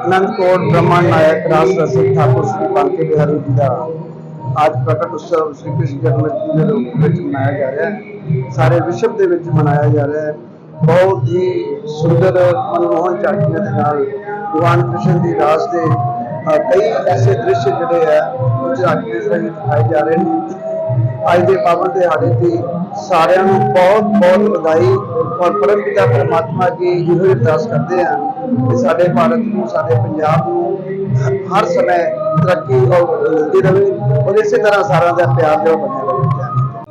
अनंतकोट ब्रह्मांड नायक रास रसिक ठाकुर श्री बांके बिहारी जी ਦਾ ਅੱਜ ਪ੍ਰਗਟ ਉਤਸਵ ਸ੍ਰੀ ਕ੍ਰਿਸ਼ਨ ਜਨਮਤੀ ਦੇ ਰੂਪ ਵਿੱਚ ਮਨਾਇਆ ਜਾ ਰਿਹਾ ਹੈ। ਸਾਰੇ ਵਿਸ਼ਵ ਦੇ ਵਿੱਚ ਮਨਾਇਆ ਜਾ ਰਿਹਾ ਹੈ। ਬਹੁਤ ਹੀ ਸੁੰਦਰ ਮਨਮੋਹਨ ਝਾਕੀਆਂ ਦੇ ਨਾਲ ਭਗਵਾਨ ਕ੍ਰਿਸ਼ਨ ਦੀ ਰਾਸ ਦੇ ਕਈ ਐਸੇ ਦ੍ਰਿਸ਼ ਜਿਹੜੇ ਆ, ਉਹ ਝਾਕੀਆਂ ਦੇ ਦਿਖਾਏ ਜਾ ਰਹੇ ਨੇ। ਅੱਜ ਦੇ ਪਾਵਨ ਦਿਹਾੜੇ ਤੇ ਸਾਰਿਆਂ ਨੂੰ ਬਹੁਤ ਬਹੁਤ ਵਧਾਈ ਔਰ ਪਰਮ ਪਿਤਾ ਪਰਮਾਤਮਾ ਅੱਗੇ ਇਹੋ ਹੀ ਅਰਦਾਸ ਕਰਦੇ ਹਾਂ ਕਿ ਸਾਡੇ ਭਾਰਤ ਨੂੰ ਸਾਡੇ ਪੰਜਾਬ ਨੂੰ ਹਰ ਸਮੇਂ ਤਰੱਕੀ ਔਰ ਮਿਲਦੀ ਰਹੇ ਔਰ ਇਸੇ ਤਰ੍ਹਾਂ ਸਾਰਿਆਂ ਦਾ ਪਿਆਰ ਜੋ ਬਣਿਆ ਰਹੇ।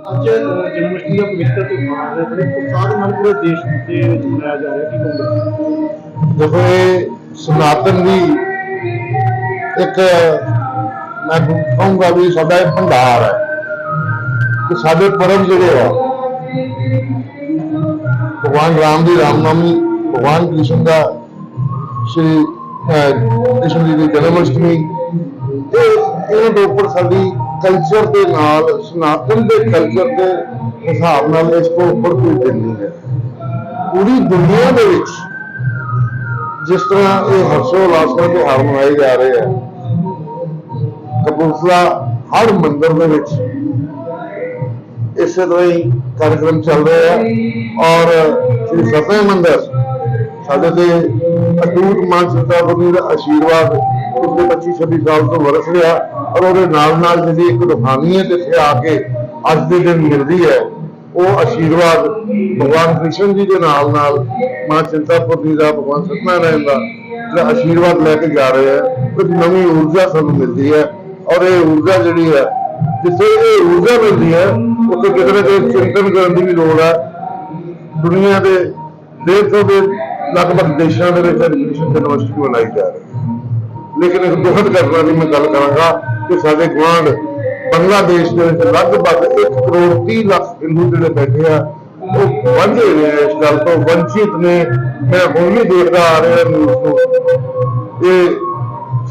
ਅੱਜ ਜਨਮ ਅਸ਼ਟਮੀ ਦਾ ਪਵਿੱਤਰ ਤਿਉਹਾਰ ਹੈ ਬੜੇ ਉਤਸ਼ਾਹ ਦੇ ਨਾਲ ਪੂਰੇ ਦੇਸ਼ ਦੇ ਵਿੱਚ ਮਨਾਇਆ ਜਾ ਰਿਹਾ ਕੀ ਕਹੋਗੇ ਦੇਖੋ ਇਹ ਸਨਾਤਨ ਦੀ ਇੱਕ ਮੈਂ ਕਹੂੰਗਾ ਵੀ ਸਾਡਾ ਇਹ ਭੰਡਾਰ ਹੈ। ਕਿ ਸਾਡੇ ਪਰਮ ਜਿਹੜੇ ਆ, ਭਗਵਾਨ ਰਾਮ ਦੀ ਰਾਮਨਾਮੀ ਭਗਵਾਨ ਕ੍ਰਿਸ਼ਨ ਦਾ ਸ਼੍ਰੀ ਕ੍ਰਿਸ਼ਨ ਜੀ ਦੀ ਜਨਮ ਅਸ਼ਟਮੀ ਇਹ ਇਹਨਾਂ ਦੇ ਉੱਪਰ ਸਾਡੀ ਕਲਚਰ ਦੇ ਨਾਲ, ਸਨਾਤਨ ਦੇ ਕਲਚਰ ਦੇ ਹਿਸਾਬ ਨਾਲ ਇਸ ਤੋਂ ਉੱਪਰ ਕੋਈ ਦਿਨ ਨਹੀਂ ਹੈ। ਪੂਰੀ ਦੁਨੀਆ ਦੇ ਵਿੱਚ ਜਿਸ ਤਰ੍ਹਾਂ ਇਹ ਹਰਸ਼ੋ ਉਲਾਸ ਨਾਲ ਤਿਉਹਾਰ ਮਨਾਏ ਜਾ ਰਹੇ ਆ, ਕਪੂਰਥਲਾ ਹਰ ਮੰਦਿਰ ਦੇ ਵਿੱਚ ਇਸੇ ਤਰ੍ਹਾਂ ਹੀ ਕਾਰਜਕ੍ਰਮ ਚੱਲ ਰਹੇ ਆ ਔਰ ਸ੍ਰੀ ਸਤਿ ਮੰਦਿਰ, ਸਾਡੇ ਤੇ ਅਟੂਟ ਮਾਨ ਸਤਾਪਤੀ ਦਾ ਆਸ਼ੀਰਵਾਦ ਪਿਛਲੇ 25 26 ਸਾਲ ਤੋਂ ਵਰਸ ਰਿਹਾ ਔਰ ਉਹਦੇ ਨਾਲ ਨਾਲ ਜਿਹੜੀ ਇੱਕ ਰੂਹਾਨੀਅਤ ਇੱਥੇ ਆ ਕੇ ਅੱਜ ਦੇ ਦਿਨ ਮਿਲਦੀ ਹੈ, ਉਹ ਆਸ਼ੀਰਵਾਦ ਭਗਵਾਨ ਕ੍ਰਿਸ਼ਨ ਜੀ ਦੇ ਨਾਲ ਨਾਲ ਮਾਂ ਚਿੰਤਾਪੁਰਨੀ ਦਾ, ਭਗਵਾਨ ਸਤਨਾਰਾਇਣ ਦਾ ਜਿਹੜਾ ਆਸ਼ੀਰਵਾਦ ਲੈ ਕੇ ਜਾ ਰਹੇ ਹੈ, ਕੁਝ ਨਵੀਂ ਊਰਜਾ ਸਾਨੂੰ ਮਿਲਦੀ ਹੈ ਔਰ ਇਹ ਊਰਜਾ ਜਿਹੜੀ ਹੈ ਜਿੱਥੇ ਇਹ ਊਰਜਾ ਮਿਲਦੀ ਹੈ ਉੱਥੇ ਕਿਤੇ ਨਾ ਕਿਤੇ ਚਿੰਤਨ ਕਰਨ ਦੀ ਵੀ ਲੋੜ ਹੈ ਦੁਨੀਆ ਦੇ 150 ਦੇ ਲਗਭਗ ਦੇਸ਼ਾਂ ਦੇ ਵਿੱਚ ਐਜੂਕੇਸ਼ਨ ਯੂਨੀਵਰਸਿਟੀ ਮਨਾਈ ਜਾ ਰਹੀ ਹੈ। ਲੇਕਿਨ ਇੱਕ ਦੁਖਦ ਘਟਨਾ ਦੀ ਮੈਂ ਗੱਲ ਕਰਾਂਗਾ ਕਿ ਸਾਡੇ ਗੁਆਂਢ ਬੰਗਲਾਦੇਸ਼ ਦੇ ਵਿੱਚ ਲਗਭਗ 1 ਕਰੋੜ 30 ਲੱਖ ਹਿੰਦੂ ਜਿਹੜੇ ਬੈਠੇ ਆ, ਉਹ ਵਾਂਝੇ ਨੇ ਇਸ ਗੱਲ ਤੋਂ, ਵੰਚਿਤ ਨੇ। ਮੈਂ ਹੁਣ ਵੀ ਦੇਖਦਾ ਆ ਰਿਹਾ ਨਿਊਜ਼ ਤੋਂ ਇਹ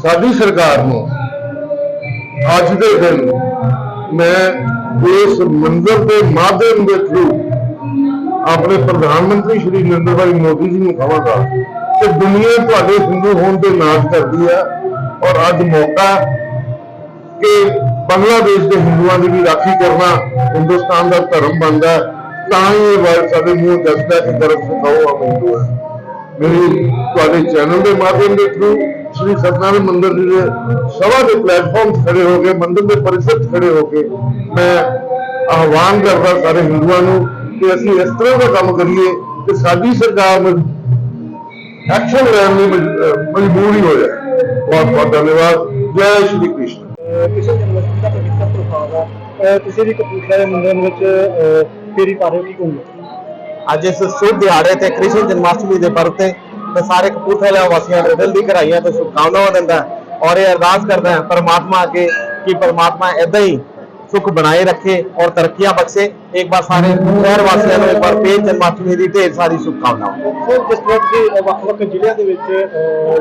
ਸਾਡੀ ਸਰਕਾਰ ਨੂੰ ਅੱਜ ਦੇ ਦਿਨ ਮੈਂ ਇਸ ਮੰਜ਼ਰ ਦੇ ਮਾਧਿਅਮ ਦੇ ਥਰੂ ਆਪਣੇ ਪ੍ਰਧਾਨ ਮੰਤਰੀ ਸ਼੍ਰੀ ਨਰਿੰਦਰ ਭਾਈ ਮੋਦੀ ਜੀ ਨੂੰ ਕਹਾਂਗਾ ਕਿ ਦੁਨੀਆ ਤੁਹਾਡੇ ਹਿੰਦੂ ਹੋਣ ਤੇ ਨਾਚ ਕਰਦੀ ਹੈ ਔਰ ਅੱਜ ਮੌਕਾ ਕਿ ਬੰਗਲਾਦੇਸ਼ ਦੇ ਹਿੰਦੂਆਂ ਦੀ ਵੀ ਰਾਖੀ ਕਰਨਾ ਹਿੰਦੁਸਤਾਨ ਦਾ ਧਰਮ ਬਣਦਾ ਤਾਂ ਹੀ ਇਹ ਵਰਡ ਸਾਡੇ ਮੂੰਹ ਦੱਸਦਾ ਕਿ ਗਰਭ ਸਿਖਾਓ ਆ ਹਿੰਦੂ ਹੈ ਮੇਰੀ ਤੁਹਾਡੇ ਚੈਨਲ ਦੇ ਮਾਧਿਅਮ ਦੇ ਥਰੂ ਸ਼੍ਰੀ ਸਤਨਾਰਾਇਣ ਮੰਦਿਰ ਜੀ ਦੇ ਸਭਾ ਦੇ ਪਲੇਟਫਾਰਮ ਖੜੇ ਹੋ ਕੇ ਮੰਦਿਰ ਦੇ ਪਰਿਸਰ 'ਚ ਖੜੇ ਹੋ ਕੇ ਮੈਂ ਆਹਵਾਨ ਕਰਦਾ ਸਾਰੇ ਹਿੰਦੂਆਂ ਨੂੰ ਕਿ ਅਸੀਂ ਇਸ ਤਰ੍ਹਾਂ ਦਾ ਕੰਮ ਕਰੀਏ ਕਿ ਸਾਡੀ ਸਰਕਾਰ ਨੂੰ ਐਕਸ਼ਨ ਲੈਣ ਅਹ ਮਜਬੂਰ ਹੀ ਹੋ ਜਾਏ। ਬਹੁਤ ਬਹੁਤ ਧੰਨਵਾਦ। ਜੈ ਸ਼੍ਰੀ ਕ੍ਰਿਸ਼ਨ। ਕ੍ਰਿਸ਼ਨ ਜਨਮ ਅਸ਼ਟਮੀ ਦਾ ਪਵਿੱਤਰ ਅਹ ਤੁਸੀਂ ਵੀ ਕਪੂਰਥਲਾ ਦੇ ਮੰਦਿਰ ਵਿੱਚ ਅਹ, ਫੇਰੀ ਪਾ ਰਹੇ ਹੋ ਕੀ ਕਹੋਗੇ? ਅੱਜ ਇਸ ਸ਼ੁਭ ਦਿਹਾੜੇ ਤੇ ਕ੍ਰਿਸ਼ਨ ਜਨਮਾਸ਼ਟਮੀ ਦੇ ਪਰਵ ਤੇ ਮੈਂ ਸਾਰੇ ਕਪੂਰਥਲਾ ਵਾਸੀਆਂ ਨੂੰ ਦਿਲ ਦੀ ਗਹਿਰਾਈਆਂ ਤੋਂ ਸ਼ੁਭਕਾਮਨਾਵਾਂ ਦਿੰਦਾ ਔਰ ਇਹ ਅਰਦਾਸ ਕਰਦਾ ਹਾਂ ਪਰਮਾਤਮਾ ਅੱਗੇ ਕਿ ਪਰਮਾਤਮਾ ਏਦਾਂ ਹੀ ਸੁਖ ਬਣਾਏ ਰੱਖੇ ਔਰ ਤਰੱਕੀਆਂ ਬਖਸ਼ੇ। ਇੱਕ ਵਾਰ ਸਾਰੇ ਸ਼ਹਿਰ ਵਾਸੀਆਂ ਨੂੰ ਇੱਕ ਵਾਰ ਫੇਰ ਜਨਮਾਸ਼ਟਮੀ ਦੀ ਢੇਰ ਸਾਰੀ ਸ਼ੁਭਕਾਮਨਾਵਾਂ। ਜਿਸ ਵੱਖ-ਵੱਖ ਜ਼ਿਲ੍ਹਿਆਂ ਦੇ ਵਿੱਚ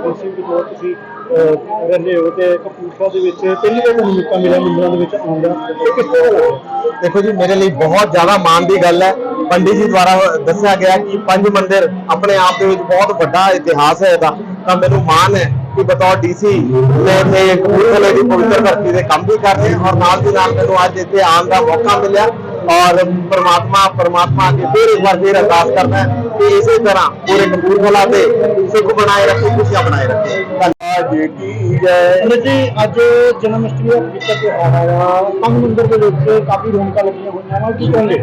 ਡੀਸੀ ਦੀ ਤੌਰ ਤੁਸੀਂ ਰਹਿੰਦੇ ਹੋ ਤੇ ਕਪੂਰਥਲਾ ਦੇ ਵਿੱਚ ਪਹਿਲੀ ਵਾਰ ਤੁਹਾਨੂੰ ਮੌਕਾ ਮਿਲਿਆ ਮੰਦਿਰਾਂ ਦੇ ਵਿੱਚ ਆਉਣ ਦਾ। ਤੇ ਕਿਸ ਤਰ੍ਹਾਂ ਦਾ ਲੱਗਿਆ? ਦੇਖੋ ਜੀ ਮੇਰੇ ਲਈ ਬਹੁਤ ਜ਼ਿਆਦਾ ਮਾਣ ਦੀ ਗੱਲ ਹੈ। ਪੰਡਿਤ ਜੀ ਦੁਆਰਾ ਦੱਸਿਆ ਗਿਆ ਕਿ ਪੰਜ ਮੰਦਿਰ ਆਪਣੇ ਆਪ ਦੇ ਵਿੱਚ ਬਹੁਤ ਵੱਡਾ ਇਤਿਹਾਸ ਹੈ ਇਹਦਾ। ਤਾਂ ਮੈਨੂੰ ਮਾਣ ਹੈ ਕਿ ਬਤੌਰ ਡੀਸੀ ਮੈਂ ਇੱਥੇ ਕਪੂਰਥਲੇ ਦੀ ਪਵਿੱਤਰ ਧਰਤੀ ਦੇ ਕੰਮ ਵੀ ਕਰ ਰਿਹਾ ਔਰ ਨਾਲ ਦੀ ਨਾਲ ਮੈਨੂੰ ਅੱਜ ਇੱਥੇ ਆਉਣ ਦਾ ਮੌਕਾ ਮਿਲਿਆ। ਔਰ ਪ੍ਰਮਾਤਮਾ ਪ੍ਰਮਾਤਮਾ ਅੱਗੇ ਫਿਰ ਇੱਕ ਵਾਰ ਫਿਰ ਅਰਦਾਸ ਕਰਦਾ ਹੈ ਕਿ ਇਸੇ ਤਰ੍ਹਾਂ ਪੂਰੇ ਕਪੂਰਥਲਾ ਤੇ ਸੁਖ ਬਣਾਏ ਰੱਖੇ ਖੁਸ਼ੀਆਂ ਬਣਾਏ ਰੱਖੇ ਧੰਨਵਾਦ ਜੀ ਕੀ ਜੈ ਅਮਰਿਤ ਜੀ ਅੱਜ ਜਨਮ ਅਸ਼ਟਮੀ ਦਾ ਪਵਿੱਤਰ ਤਿਉਹਾਰ ਆਇਆ ਪੰਜ ਮੰਦਿਰ ਦੇ ਵਿੱਚ ਕਾਫੀ ਰੌਣਕਾਂ ਲੱਗੀਆਂ ਹੋਈਆਂ ਨੇ ਕੀ ਕਹੋਗੇ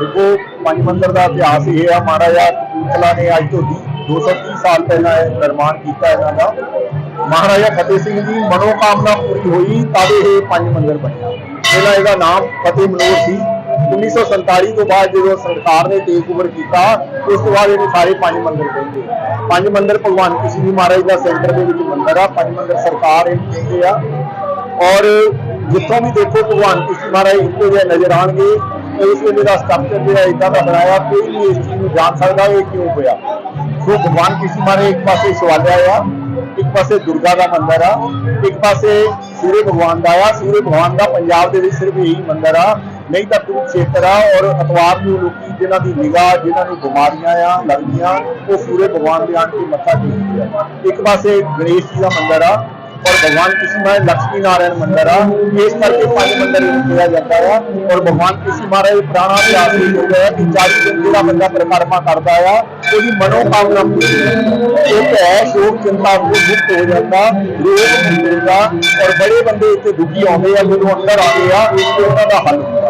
ਦੇਖੋ ਪੰਜ ਮੰਦਰ ਦਾ ਇਤਿਹਾਸ ਇਹ ਆ ਮਹਾਰਾਜਾ ਕਪੂਰਥਲਾ ਨੇ ਅੱਜ ਤੋਂ 230 ਸਾਲ ਪਹਿਲਾਂ ਇਹ ਨਿਰਮਾਣ ਕੀਤਾ ਇਹਨਾਂ ਦਾ ਮਹਾਰਾਜਾ ਫਤਿਹ ਸਿੰਘ ਦੀ ਮਨੋਕਾਮਨਾ ਪੂਰੀ ਹੋਈ ਤਦ ਇਹ ਪੰਜ ਮੰਦਰ ਬਣਿਆ ਪਹਿਲਾਂ ਇਹਦਾ ਨਾਮ ਫਤਿਹ ਮਨੋਰ ਸੀ 1947 ਤੋਂ ਬਾਅਦ ਜਦੋਂ ਸਰਕਾਰ ਨੇ ਟੇਕ ਓਵਰ ਕੀਤਾ ਉਸ ਤੋਂ ਬਾਅਦ ਇਹਨੇ ਸਾਰੇ ਪੰਜ ਮੰਦਰ ਕਹਿੰਦੇ ਪੰਜ ਮੰਦਰ ਭਗਵਾਨ ਕ੍ਰਿਸ਼ਨ ਜੀ ਮਹਾਰਾਜ ਦਾ ਸੈਂਟਰ ਦੇ ਵਿੱਚ ਮੰਦਰ ਆ ਪੰਜ ਮੰਦਰ ਸਰਕਾਰ ਇਹਨੂੰ ਕਹਿੰਦੇ ਆ ਔਰ ਜਿੱਥੋਂ ਵੀ ਦੇਖੋ ਭਗਵਾਨ ਕ੍ਰਿਸ਼ਨ ਮਹਾਰਾਜ ਇੱਕੋ ਜਿਹੇ ਨਜ਼ਰ ਆਣਗੇ ਇਸ ਵੇਲੇ ਦਾ ਸਟਰਕਚਰ ਜਿਹੜਾ ਇਦਾਂ ਦਾ ਬਣਾਇਆ ਕੋਈ ਵੀ ਇਸ ਚੀਜ਼ ਨੂੰ ਜਾਣ ਸਕਦਾ ਇਹ ਕਿਉਂ ਹੋਇਆ ਸੋ ਭਗਵਾਨ ਕ੍ਰਿਸ਼ਨ ਮਹਾਰਾਜ ਇੱਕ ਪਾਸੇ ਸ਼ਿਵਾਲਿਆ ਆ ਇੱਕ ਪਾਸੇ ਦੁਰਗਾ ਦਾ ਮੰਦਿਰ ਆ ਇੱਕ ਪਾਸੇ ਸੂਰਜ ਭਗਵਾਨ ਦਾ ਆ ਸੂਰਜ ਭਗਵਾਨ ਦਾ ਪੰਜਾਬ ਦੇ ਵਿੱਚ ਸਿਰਫ ਇਹੀ ਮੰਦਿਰ ਆ ਨਹੀਂ ਤਾਂ ਕੁਰੂਕਸ਼ੇਤਰ ਆ ਔਰ ਅਤਵਾਰ ਨੂੰ ਲੋਕੀ ਜਿਨ੍ਹਾਂ ਦੀ ਨਿਗਾਹ, ਜਿਨ੍ਹਾਂ ਨੂੰ ਬਿਮਾਰੀਆਂ ਆ, ਲੱਗਦੀਆਂ, ਉਹ ਸੂਰੇ ਭਗਵਾਨ ਦੇ ਆਣ ਕੇ ਮੱਥਾ ਟੇਕਦੇ ਆ। ਇੱਕ ਪਾਸੇ ਗਣੇਸ਼ ਜੀ ਦਾ ਮੰਦਿਰ ਆ, ਔਰ ਭਗਵਾਨ ਕ੍ਰਿਸ਼ਨ ਮਹਾਰਾਜ ਲక్ష్ਮੀ ਨਾਰਾਇਣ ਮੰਦਿਰ ਆ। ਇਸ ਕਰਕੇ ਪੰਜ ਮੰਦਿਰ ਇਹਨੂੰ ਕਿਹਾ ਜਾਂਦਾ ਆ, ਔਰ ਭਗਵਾਨ ਕ੍ਰਿਸ਼ਨ ਮਹਾਰਾਜ ਦਾ ਪੁਰਾਣਾ ਇਤਿਹਾਸ ਇਹ ਹੋ ਗਿਆ ਕਿ 40 ਦਿਨ ਜਿਹੜਾ ਬੰਦਾ ਪਰਿਕਰਮਾ ਕਰਦਾ ਆ, ਉਹਦੀ ਮਨੋਕਾਮਨਾ ਪੂਰੀ ਹੁੰਦੀ ਹੈ। ਇਹ ਹੈ, ਸ਼ੋਕ ਚਿੰਤਾ ਤੋਂ ਮੁਕਤ ਹੋ ਜਾਂਦਾ, ਰੋਗ ਮਿਲਦਾ ਔਰ ਬੜੇ ਬੰਦੇ ਇੱਥੇ ਦੁਖੀ ਆਉਂਦੇ ਆ, ਜਦੋਂ ਅੰਦਰ ਆਉਂਦੇ ਆ, ਤੇ ਉਹਨਾਂ ਦਾ ਹੱਲ ਹੁੰਦਾ।